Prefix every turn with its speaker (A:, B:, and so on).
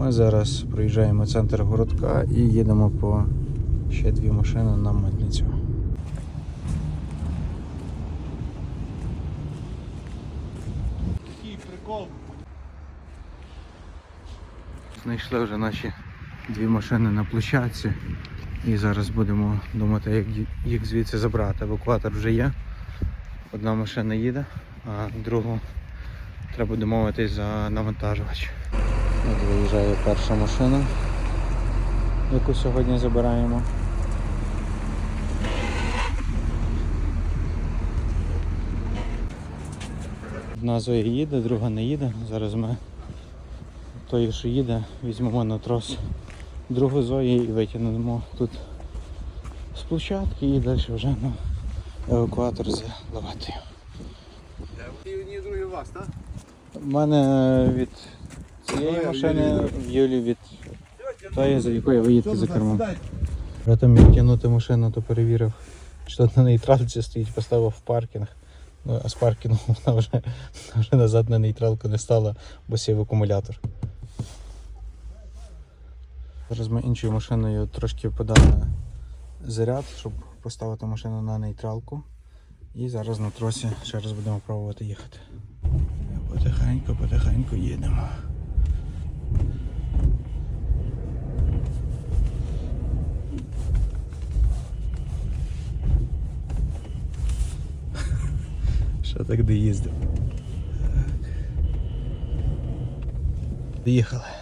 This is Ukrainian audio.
A: Ми зараз проїжджаємо центр городка і їдемо по ще дві машини на митницю.
B: Такий прикол.
A: Знайшли вже наші дві машини на площадці. І зараз будемо думати, як їх звідси забрати. Евакуатор вже є. Одна машина їде, а другу треба домовитись за навантажувач. От виїжджає перша машина, яку сьогодні забираємо. Одна Зоя їде, друга не їде. Зараз ми той, що їде, візьмемо на трос другу Зої і витягнемо тут з площадки і далі вже на евакуатор з лаватою.
B: І другі у вас, так?
A: У мене від цієї машини, в Юлі від тої, за якою ви їдете за кермом. Там як тягнути машину, то перевірив, що на нейтралці стоїть, поставив в паркінг. Ну, а з паркінгу вона вже, вже назад на нейтралку не стала, бо сів акумулятор. Зараз ми іншою машиною трошки подали заряд, щоб поставити машину на нейтралку. І зараз на тросі ще раз будемо пробувати їхати. Потихеньку, потихеньку їдемо. Що так доїздив? Доїхали.